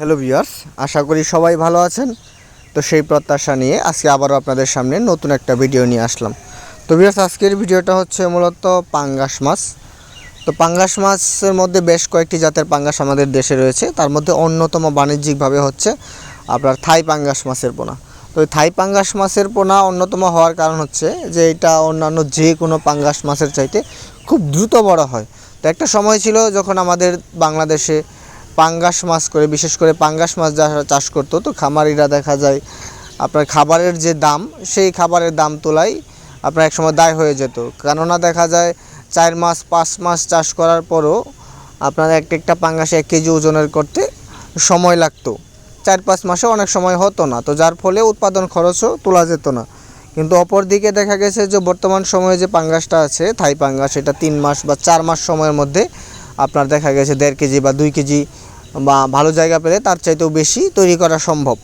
Hello viewers আশা করি সবাই ভালো আছেন। তো সেই প্রত্যাশা নিয়ে আজকে আবারও আপনাদের সামনে নতুন একটা ভিডিও নিয়ে আসলাম। তো ভিউয়ার্স আজকের ভিডিওটা হচ্ছে মূলত পাঙ্গাস মাছ। তো পাঙ্গাস মাছের মধ্যে বেশ কয়েকটি জাতের পাঙ্গাস আমাদের দেশে রয়েছে। তার মধ্যে অন্যতম বাণিজ্যিকভাবে হচ্ছে আপনার থাই পাঙ্গাস মাছের পোনা। তো থাই পাঙ্গাস মাছের পোনা অন্যতম হওয়ার কারণ হচ্ছে যে এটা অন্যান্য যে কোনো পাঙ্গাস মাছের চাইতে খুব দ্রুত বড় হয়। তো একটা সময় ছিল যখন আমাদের বাংলাদেশে পাঙ্গাস মাছ করে, বিশেষ করে পাঙ্গাস মাছ যারা চাষ করতো, তো খামারিরা দেখা যায় আপনার খাবারের যে দাম, সেই খাবারের দাম তোলাই আপনার একসময় দায় হয়ে যেত। কেননা দেখা যায় চার মাস, পাঁচ মাস চাষ করার পরও আপনার এক একটা পাঙ্গাসে এক কেজি ওজনের করতে সময় লাগতো। চার পাঁচ মাসে অনেক সময় হতো না, তো যার ফলে উৎপাদন খরচও তোলা যেত না। কিন্তু অপরদিকে দেখা গেছে যে বর্তমান সময়ে যে পাঙ্গাসটা আছে, থাই পাঙ্গাস, এটা তিন মাস বা চার মাস সময়ের মধ্যে আপনার দেখা গেছে দেড় কেজি বা দুই কেজি বা ভালো জায়গা পেলে তার চাইতেও বেশি তৈরি করা সম্ভব।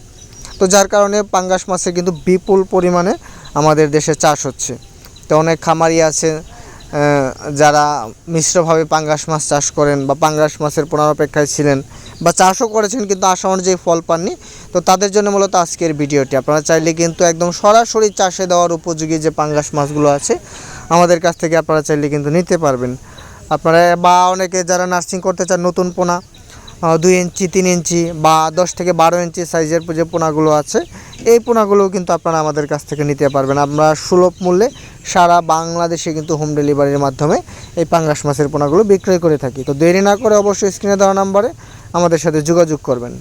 তো যার কারণে পাঙ্গাস মাছের কিন্তু বিপুল পরিমাণে আমাদের দেশে চাষ হচ্ছে। তো অনেক খামারি আছে যারা মিশ্রভাবে পাঙ্গাস মাছ চাষ করেন বা পাঙ্গাস মাছের পুনরপেক্ষায় ছিলেন বা চাষও করেছেন কিন্তু আশা অনুযায়ী ফল পাননি। তো তাদের জন্য মূলত আজকের ভিডিওটি। আপনারা চাইলে কিন্তু একদম সরাসরি চাষে দেওয়ার উপযোগী যে পাঙ্গাস মাছগুলো আছে, আমাদের কাছ থেকে আপনারা চাইলে কিন্তু নিতে পারবেন। আপনারা বা অনেকে যারা নার্সিং করতে চান, নতুন পোনা দুই ইঞ্চি, তিন ইঞ্চি বা দশ থেকে বারো ইঞ্চি সাইজের যে পোনাগুলো আছে, এই পোনাগুলোও কিন্তু আপনারা আমাদের কাছ থেকে নিতে পারবেন। আমরা সুলভ মূল্যে সারা বাংলাদেশে কিন্তু হোম ডেলিভারির মাধ্যমে এই পাঙ্গাস মাছের পোনাগুলো বিক্রয় করে থাকি। তো দেরি না করে অবশ্যই স্ক্রিনে দেওয়া নাম্বারে আমাদের সাথে যোগাযোগ করবেন।